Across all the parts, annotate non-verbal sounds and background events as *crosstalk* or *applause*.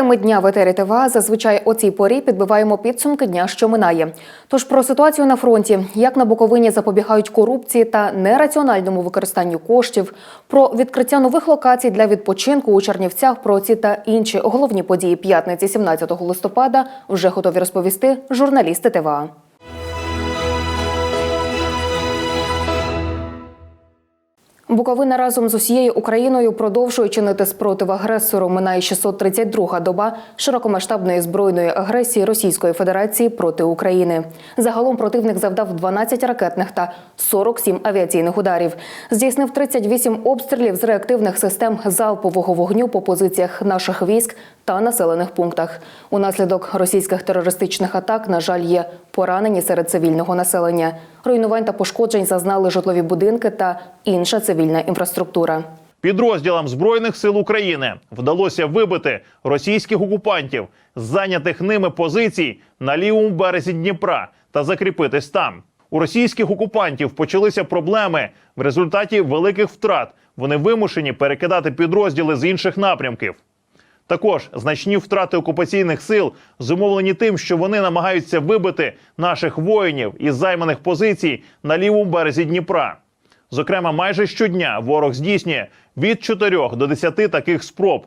Теми дня в етері зазвичай о цій порі підбиваємо підсумки дня, що минає. Тож про ситуацію на фронті, як на Буковині запобігають корупції та нераціональному використанню коштів, про відкриття нових локацій для відпочинку у Чернівцях, про ці та інші головні події п'ятниці 17 листопада вже готові розповісти журналісти ТВА. Буковина разом з усією Україною продовжує чинити спротив агресору. Минає 632-га доба широкомасштабної збройної агресії Російської Федерації проти України. Загалом противник завдав 12 ракетних та 47 авіаційних ударів. Здійснив 38 обстрілів з реактивних систем залпового вогню по позиціях наших військ та населених пунктах. Унаслідок російських терористичних атак, на жаль, є поранені серед цивільного населення. Руйнувань та пошкоджень зазнали житлові будинки та інша цивільна інфраструктура. Підрозділам збройних сил України вдалося вибити російських окупантів зайнятих ними позицій на лівому березі Дніпра та закріпитись там. У російських окупантів почалися проблеми в результаті великих втрат. Вони вимушені перекидати підрозділи з інших напрямків. Також значні втрати окупаційних сил зумовлені тим, що вони намагаються вибити наших воїнів із займаних позицій на лівому березі Дніпра. Зокрема, майже щодня ворог здійснює від 4 до 10 таких спроб.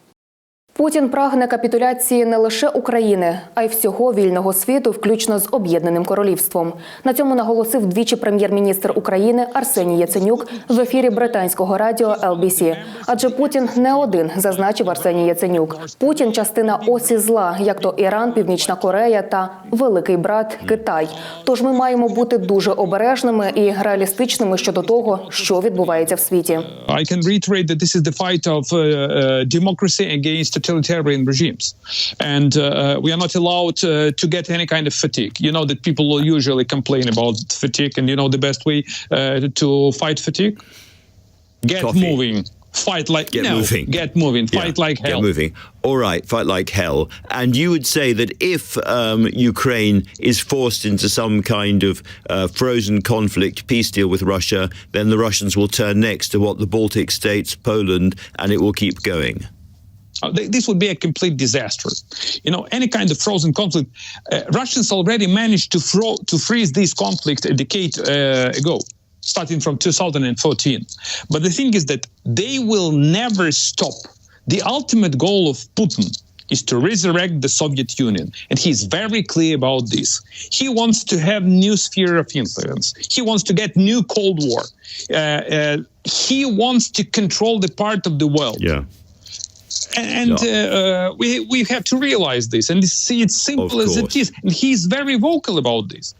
Путін прагне капітуляції не лише України, а й всього вільного світу, включно з об'єднаним королівством. На цьому наголосив двічі прем'єр-міністр України Арсеній Яценюк в ефірі британського радіо LBC. Адже Путін не один, зазначив Арсеній Яценюк. Путін частина осі зла, як то Іран, Північна Корея та великий брат Китай. Тож ми маємо бути дуже обережними і реалістичними щодо того, що відбувається в світі. I can reiterate that this is the fight of uh, uh, democracy against totalitarian regimes. And uh, uh, we are not allowed uh, to get any kind of fatigue. You know that people will usually complain about fatigue, and you know the best way uh, to fight fatigue? Get Coffee. moving. Fight like Get no, moving. Get moving. Yeah, Fight like hell. Get moving. All right, fight like hell. And you would say that if um, Ukraine is forced into some kind of uh, frozen conflict peace deal with Russia, then the Russians will turn next to what the Baltic states, Poland, and it will keep going. Uh, th- this would be a complete disaster. You know, any kind of frozen conflict. Uh, Russians already managed to fro- to freeze this conflict a decade uh, ago, starting from 2014. But the thing is that they will never stop. The ultimate goal of Putin is to resurrect the Soviet Union, and he's very clear about this. He wants to have new sphere of influence. He wants to get new Cold War. Uh, uh, he wants to control the part of the world Yeah. And uh, uh, we we have to realize this and see it simple as it is and he's very vocal about this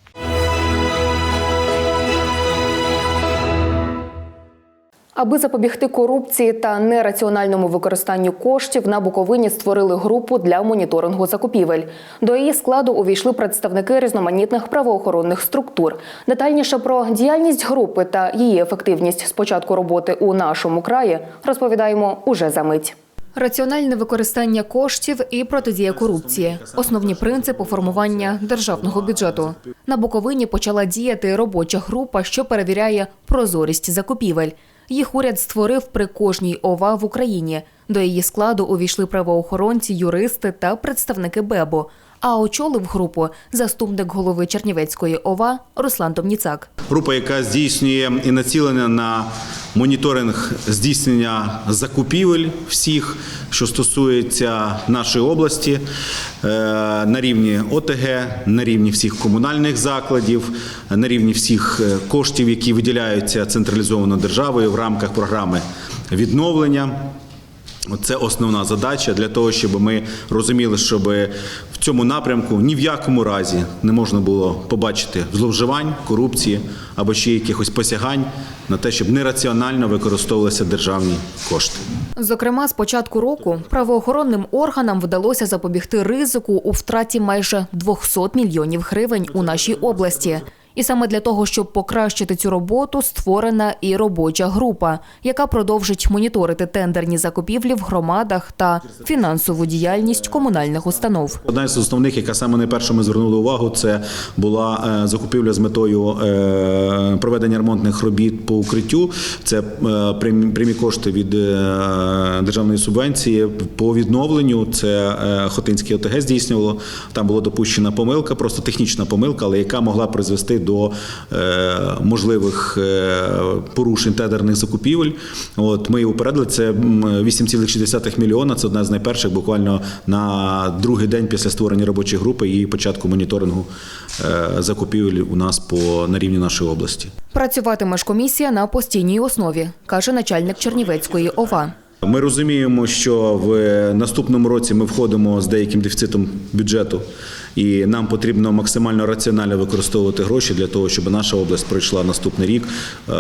Аби запобігти корупції та нераціональному використанню коштів, на Буковині створили групу для моніторингу закупівель. До її складу увійшли представники різноманітних правоохоронних структур. Детальніше про діяльність групи та її ефективність з початку роботи у нашому краї розповідаємо уже за мить. Раціональне використання коштів і протидія корупції основні принципи формування державного бюджету. На Буковині почала діяти робоча група, що перевіряє прозорість закупівель. Їх уряд створив при кожній ОВА в Україні. До її складу увійшли правоохоронці, юристи та представники БЕБу. А очолив групу заступник голови Чернівецької ОВА Руслан Томніцак. Група, яка здійснює і націлена на моніторинг здійснення закупівель всіх, що стосується нашої області, е, на рівні ОТГ, на рівні всіх комунальних закладів, на рівні всіх е, коштів, які виділяються централізовано державою в рамках програми відновлення. Це основна задача для того, щоб ми розуміли, щоб в цьому напрямку ні в якому разі не можна було побачити зловживань, корупції або ще якихось посягань на те, щоб нераціонально використовувалися державні кошти. Зокрема, з початку року правоохоронним органам вдалося запобігти ризику у втраті майже 200 мільйонів гривень у нашій області. І саме для того, щоб покращити цю роботу, створена і робоча група, яка продовжить моніторити тендерні закупівлі в громадах та фінансову діяльність комунальних установ. Одна з основних, яка саме найперше ми звернули увагу, це була е, закупівля з метою е, проведення ремонтних робіт по укриттю. Це е, прямі кошти від державної субвенції по відновленню. Це Хотинське ОТГ здійснювало. Там була допущена помилка, просто технічна помилка, але яка могла призвести до е, можливих е, порушень тендерних закупівель. От ми її упередили. Це 8,6 мільйона. Це одна з найперших, буквально на другий день після створення робочої групи і початку моніторингу е, закупівель у нас по на рівні нашої області. Працюватиме ж комісія на постійній основі, каже начальник Чернівецької ОВА. Ми розуміємо, що в наступному році ми входимо з деяким дефіцитом бюджету, і нам потрібно максимально раціонально використовувати гроші для того, щоб наша область пройшла наступний рік е,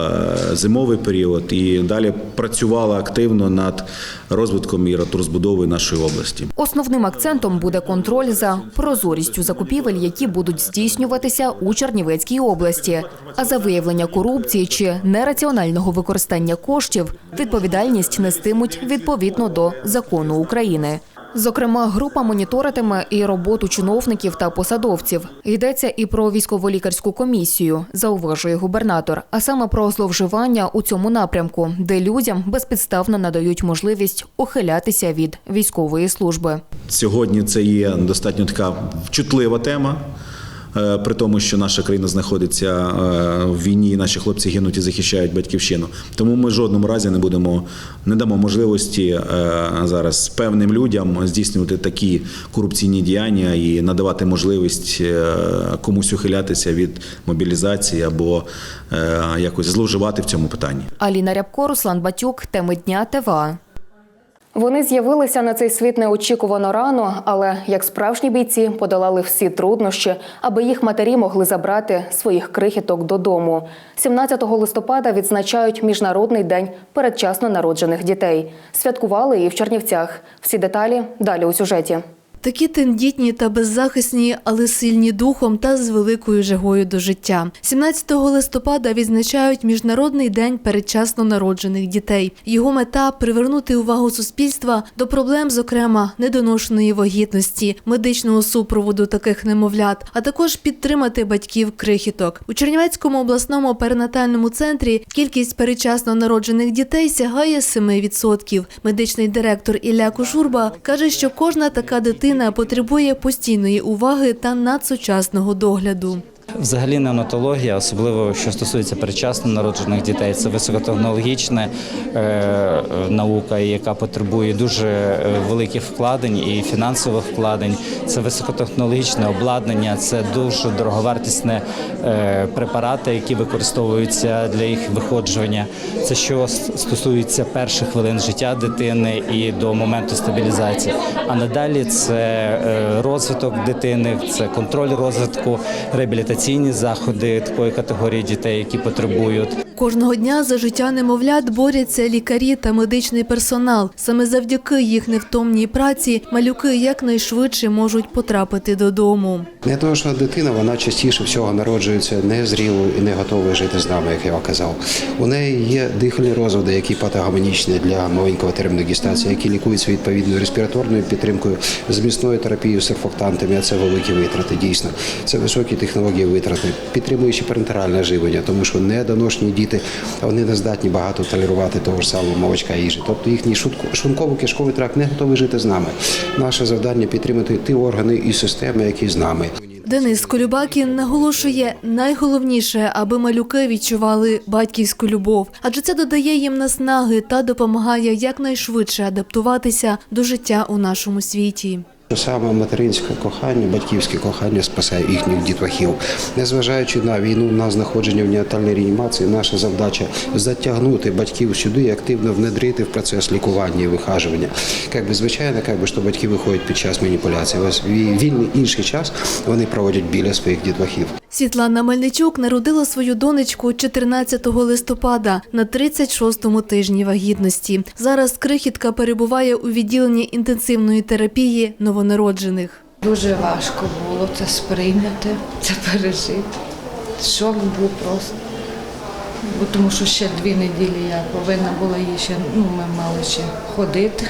зимовий період і далі працювала активно над розвитком і розбудовою нашої області. Основним акцентом буде контроль за прозорістю закупівель, які будуть здійснюватися у Чернівецькій області. А за виявлення корупції чи нераціонального використання коштів відповідальність нестимуть відповідно до закону України. Зокрема, група моніторитиме і роботу чиновників та посадовців. Йдеться і про військово-лікарську комісію, зауважує губернатор, а саме про зловживання у цьому напрямку, де людям безпідставно надають можливість ухилятися від військової служби. Сьогодні це є достатньо така чутлива тема. Е, При тому, що наша країна знаходиться е, в війні, і наші хлопці гинуть і захищають батьківщину. Тому ми в жодному разі не будемо не дамо можливості е, зараз певним людям здійснювати такі корупційні діяння і надавати можливість комусь ухилятися від мобілізації або якось зловживати в цьому питанні. Аліна Рябко, Руслан Батюк, теми дня ТВА. Вони з'явилися на цей світ неочікувано рано, але як справжні бійці подолали всі труднощі, аби їх матері могли забрати своїх крихіток додому. 17 листопада відзначають міжнародний день передчасно народжених дітей. Святкували і в Чернівцях. Всі деталі далі у сюжеті. Такі тендітні та беззахисні, але сильні духом та з великою жагою до життя. 17 листопада відзначають Міжнародний день передчасно народжених дітей. Його мета привернути увагу суспільства до проблем, зокрема недоношеної вагітності, медичного супроводу таких немовлят, а також підтримати батьків крихіток. У Чернівецькому обласному перинатальному центрі кількість передчасно народжених дітей сягає 7%. Медичний директор Ілля Кушурба каже, що кожна така дитина потребує постійної уваги та надсучасного догляду. Взагалі неонатологія, особливо що стосується передчасно народжених дітей, це високотехнологічна е, наука, яка потребує дуже е, великих вкладень і фінансових вкладень. Це високотехнологічне обладнання, це дуже дороговартісне е, препарати, які використовуються для їх виходжування. Це що стосується перших хвилин життя дитини і до моменту стабілізації. А надалі це розвиток дитини, це контроль розвитку, реабілітаційні заходи такої категорії дітей, які потребують. Кожного дня за життя немовлят борються лікарі та медичний персонал. Саме завдяки їх невтомній праці малюки якнайшвидше можуть потрапити додому. Недоношена дитина вона частіше всього народжується незрілою і не готовою жити з нами, як я казав. У неї є дихальні розлади, які патогомонічні для маленького терміну гестації, які лікуються відповідною респіраторною підтримкою, змісною терапією серфоктантами. А це великі витрати. Дійсно, це високі технології витрати, підтримуючи парентеральне живлення, тому що недоношені діти вони не здатні багато толерувати того ж самого молочка їжі. Тобто їхній шлунково-кишковий тракт не готовий жити з нами. Наше завдання підтримати ті органи і системи, які з нами. Денис Колюбакін наголошує, найголовніше, аби малюки відчували батьківську любов, адже це додає їм наснаги та допомагає якнайшвидше адаптуватися до життя у нашому світі. Саме материнське кохання, батьківське кохання спасає їхніх дітвахів. Незважаючи на війну, на знаходження в неонатальній реанімації, наша завдача затягнути батьків сюди і активно внедрити в процес лікування і вихажування. Як би звичайно, як би, що батьки виходять під час маніпуляції. Ось вільний інший час вони проводять біля своїх дітвахів. Світлана Мельничук народила свою донечку 14 листопада на 36-му тижні вагітності. Зараз крихітка перебуває у відділенні інтенсивної терапії новонароджених. Дуже важко було це сприйняти, це пережити. шок був просто. Бо тому що ще дві неділі я повинна була їй ще, ну, ми мали ще ходити.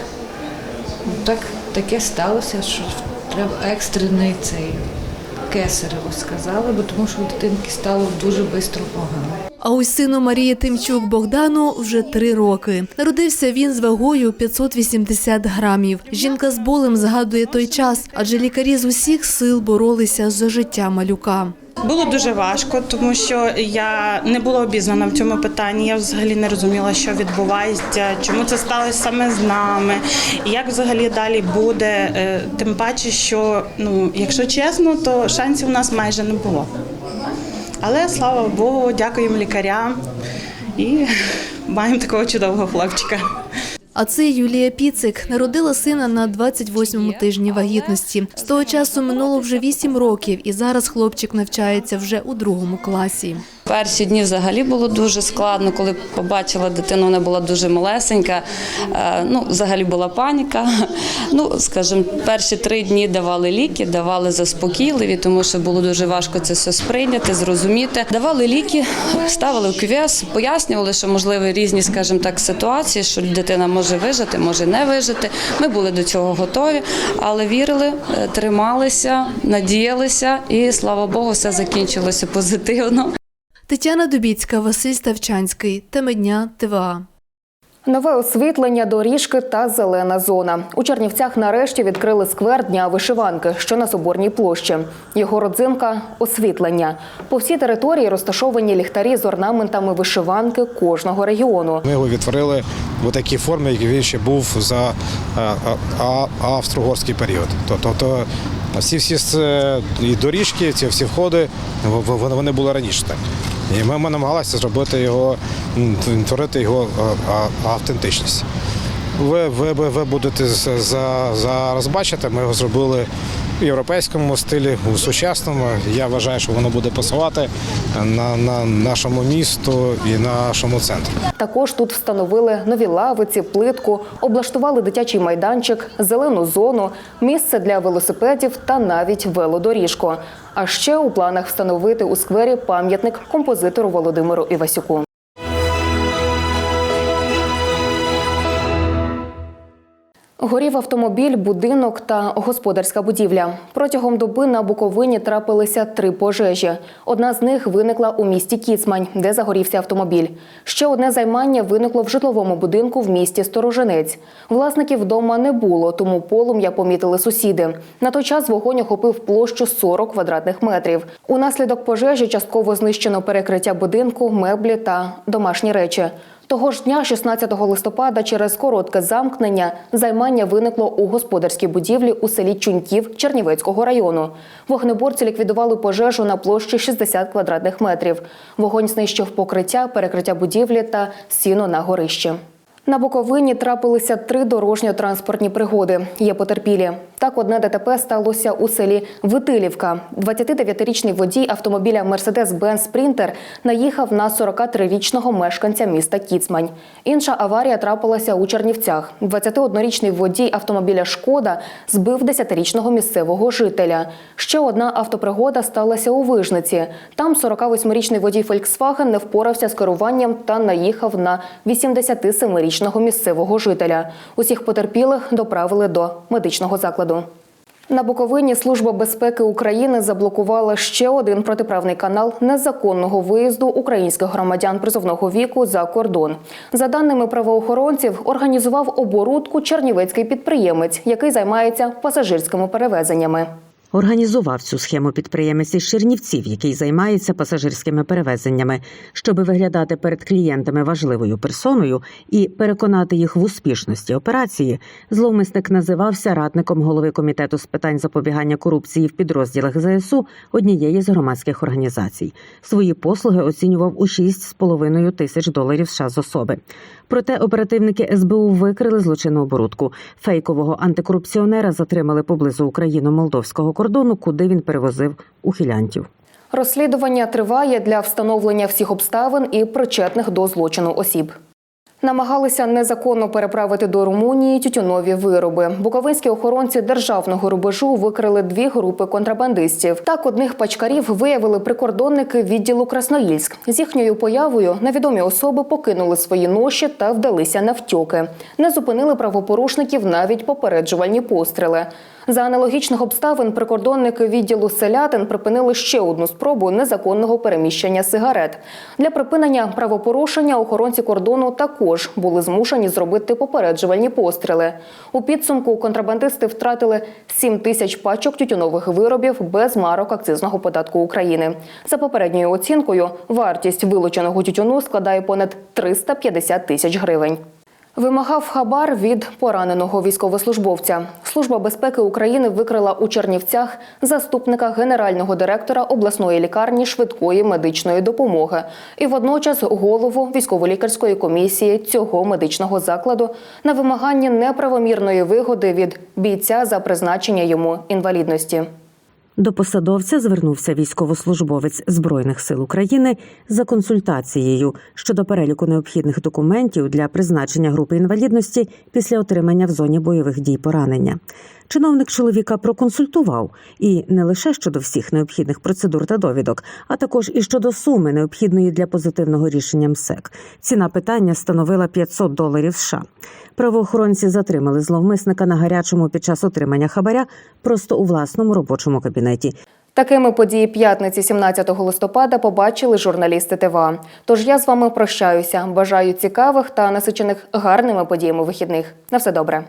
Ну, так, таке сталося, що треба екстрений цей кесарево сказали, бо тому що дитинки стало дуже швидко погано. А ось сину Марії Тимчук Богдану вже три роки. Народився він з вагою 580 грамів. Жінка з болем згадує той час, адже лікарі з усіх сил боролися за життя малюка. Було дуже важко, тому що я не була обізнана в цьому питанні. Я взагалі не розуміла, що відбувається, чому це сталося саме з нами, і як взагалі далі буде. Е, Тим паче, що ну, якщо чесно, то шансів у нас майже не було. Але слава Богу, дякуємо лікарям і *laughs* маємо такого чудового хлопчика. А це Юлія Піцик народила сина на 28-му тижні вагітності. З того часу минуло вже 8 років, і зараз хлопчик навчається вже у другому класі. Перші дні взагалі було дуже складно, коли побачила дитину, вона була дуже малесенька. Е, Ну, взагалі була паніка. *laughs* Ну, скажімо, перші три дні давали ліки, давали заспокійливі, тому що було дуже важко це все сприйняти, зрозуміти. Давали ліки, ставили в кювес, пояснювали, що можливі різні, скажімо так, ситуації, що дитина може вижити, може не вижити. Ми були до цього готові, але вірили, е, трималися, надіялися, і слава Богу, все закінчилося позитивно. Тетяна Дубіцька, Василь Ставчанський. Теми дня ТВА. Нове освітлення, доріжки та зелена зона. У Чернівцях нарешті відкрили сквер Дня вишиванки, що на Соборній площі. Його родзинка освітлення. По всій території розташовані ліхтарі з орнаментами вишиванки кожного регіону. Ми його відтворили в такій формі, як він ще був за е, австро-угорський період. Тобто всі всі с- доріжки, ці всі входи, в- в- вони вони були раніше так. І ми, ми намагалися зробити його, творити його автентичність. Ви, ви, ви, будете за, зараз бачити, ми його зробили європейському стилі, у сучасному. Я вважаю, що воно буде пасувати на, на нашому місту і нашому центру. Також тут встановили нові лавиці, плитку, облаштували дитячий майданчик, зелену зону, місце для велосипедів та навіть велодоріжку. А ще у планах встановити у сквері пам'ятник композитору Володимиру Івасюку. Горів автомобіль, будинок та господарська будівля. Протягом доби на Буковині трапилися три пожежі. Одна з них виникла у місті Кіцмань, де загорівся автомобіль. Ще одне займання виникло в житловому будинку в місті Сторожинець. Власників вдома не було, тому полум'я помітили сусіди. На той час вогонь охопив площу 40 квадратних метрів. Унаслідок пожежі частково знищено перекриття будинку, меблі та домашні речі. Того ж дня, 16 листопада, через коротке замкнення, займання виникло у господарській будівлі у селі Чуньків Чернівецького району. Вогнеборці ліквідували пожежу на площі 60 квадратних метрів. Вогонь знищив покриття, перекриття будівлі та сіно на горищі. На Буковині трапилися три дорожньо-транспортні пригоди. Є потерпілі. Так, одне ДТП сталося у селі Витилівка. 29-річний водій автомобіля Mercedes-Benz Sprinter наїхав на 43-річного мешканця міста Кіцмань. Інша аварія трапилася у Чернівцях. 21-річний водій автомобіля Шкода збив 10-річного місцевого жителя. Ще одна автопригода сталася у Вижниці. Там 48-річний водій Volkswagen не впорався з керуванням та наїхав на 87-річного місцевого жителя. Усіх потерпілих доправили до медичного закладу. На Буковині Служба безпеки України заблокувала ще один протиправний канал незаконного виїзду українських громадян призовного віку за кордон. За даними правоохоронців, організував оборудку чернівецький підприємець, який займається пасажирськими перевезеннями. Організував цю схему підприємець із Чернівців, який займається пасажирськими перевезеннями, щоб виглядати перед клієнтами важливою персоною і переконати їх в успішності операції. Зловмисник називався радником голови комітету з питань запобігання корупції в підрозділах ЗСУ однієї з громадських організацій. Свої послуги оцінював у 6,5 тисяч доларів США з особи. Проте оперативники СБУ викрили злочинну оборудку. Фейкового антикорупціонера затримали поблизу україно-молдовського кордону, куди він перевозив ухилянтів. Розслідування триває для встановлення всіх обставин і причетних до злочину осіб. Намагалися незаконно переправити до Румунії тютюнові вироби. Буковинські охоронці державного рубежу викрили дві групи контрабандистів. Так, одних пачкарів виявили прикордонники відділу Красноїльськ. З їхньою появою невідомі особи покинули свої ноші та вдалися на втьоки. Не зупинили правопорушників навіть попереджувальні постріли. За аналогічних обставин прикордонники відділу селятин припинили ще одну спробу незаконного переміщення сигарет. Для припинення правопорушення охоронці кордону також були змушені зробити попереджувальні постріли. У підсумку контрабандисти втратили 7 тисяч пачок тютюнових виробів без марок акцизного податку України. За попередньою оцінкою, вартість вилученого тютюну складає понад 350 тисяч гривень. Вимагав хабар від пораненого військовослужбовця. Служба безпеки України викрила у Чернівцях заступника генерального директора обласної лікарні швидкої медичної допомоги і водночас голову військово-лікарської комісії цього медичного закладу на вимагання неправомірної вигоди від бійця за призначення йому інвалідності. До посадовця звернувся військовослужбовець Збройних сил України за консультацією щодо переліку необхідних документів для призначення групи інвалідності після отримання в зоні бойових дій поранення. Чиновник чоловіка проконсультував і не лише щодо всіх необхідних процедур та довідок, а також і щодо суми, необхідної для позитивного рішення МСЕК. Ціна питання становила 500 доларів США. Правоохоронці затримали зловмисника на гарячому під час отримання хабаря просто у власному робочому кабінеті. Такими події п'ятниці 17 листопада побачили журналісти ТВА. Тож я з вами прощаюся. Бажаю цікавих та насичених гарними подіями вихідних. На все добре.